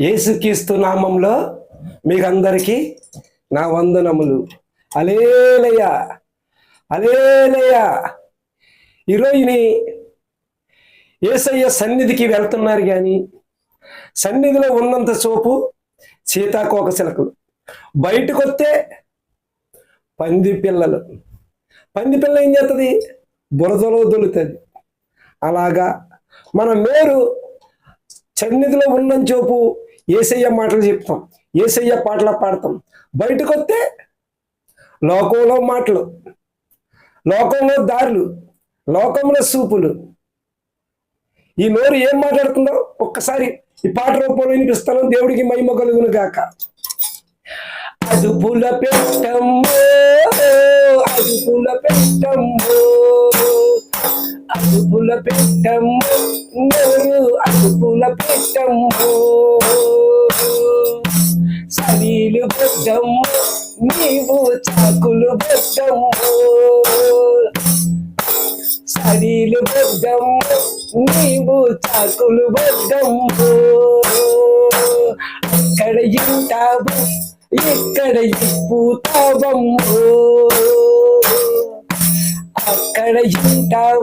యేసుక్రీస్తు నామంలో మీకు అందరికీ నా వందనములు. అలేలయ్య అలేలయ్య ఈరోజుని ఏసయ్య సన్నిధికి వెళ్తున్నారు కానీ సన్నిధిలో ఉన్నంత చూపు సీతాకోక చిలకలు బయటకు వస్తే పంది పిల్లలు. పంది పిల్ల ఏం చేస్తుంది బురదలో దొలుతుంది. అలాగా మన మేరు సన్నిధిలో ఉన్న చూపు ఏసయ్య మాటలు చెప్తాం. ఏసయ్య పాటలు పాడతాం. బయటకు వస్తే లోకంలో మాటలు లోకంలో దారులు లోకంలో సూపులు. ఈ నోరు ఏం మాట్లాడుతుందో ఒక్కసారి ఈ పాట రూపంలో వినిపిస్తాను. దేవుడికి మహిమ కలుగును గాక. అదుపుల పెట్టమ్మ. అదుపుల పెట్టము అదుపుల పెట్టమ్మో? సరీలు బద్దమ్మో నీవు చాకులు బద్దమ్మో సరీలు బద్దమ్మో నీవు చాకులు బద్దమ్మో అక్కడ ఇంటావు ఇక్కడ ఇప్పుతావమ్మో అక్కడ ఇంటావు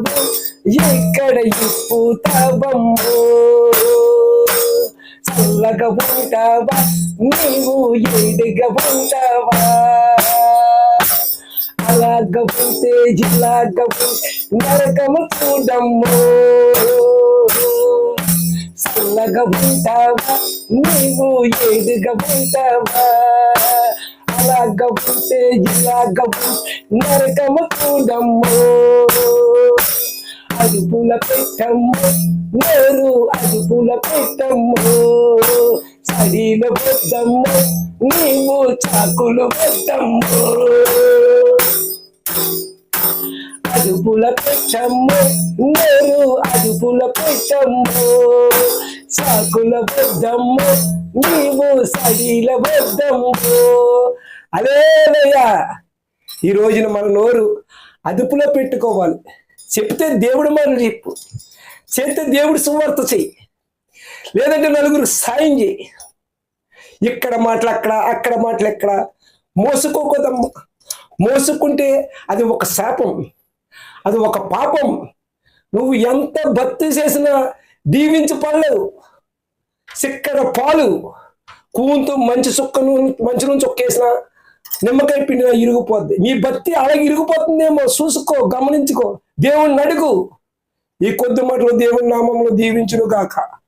ఇక్కడ ఇప్పుతావమ్మో? చల్లగా ఉంటావా? నీవు ఏడిగా ఉంటావా? అలాగ ఉంటే ఇలాగ నరకము చూడమ్మో? చల్లగా ఉంటావా? నీవు ఏడుగా ఉంటావా? ఇలాగవుతే ఇలాగవు నరకము చూడమ్మో అదుపుల పెట్టమ్మో నోరు అదుపుల పెట్టమ్మో సడిల వద్దమ్మో నీవు చాకులు వద్దమ్మో అదుపుల పెట్టమ్మో నోరు అదుపుల పెట్టమ్మో చాకుల వద్దమ్మో నీవు సడిల వద్దమ్మో అదేనయ్యా ఈ రోజున మన నోరు అదుపులో పెట్టుకోవాలి. చెప్తే దేవుడు మనం చెప్పు. చేస్తే దేవుడు సువార్త చెయ్యి. లేదంటే నలుగురు సాయం చేయి ఇక్కడ మాటలు అక్కడ అక్కడ మాటలు ఎక్కడ? మోసుకోకూడదమ్మా. మోసుకుంటే అది ఒక శాపం. అది ఒక పాపం. నువ్వు ఎంత భక్తి చేసినా దీవించి పడలేవు చిక్కర పాలు. కూంతో మంచి సుక్కను మంచి నుంచి ఒక్కేసినా నిమ్మకాయ పిండిన ఇరిగిపోద్ది. నీ భక్తి అలాగే ఇరిగిపోతుందేమో. చూసుకో గమనించుకో. దేవుణ్ణి అడుగు. ఈ కొద్ది మాటలు దేవుని నామంలో దీవించును గాక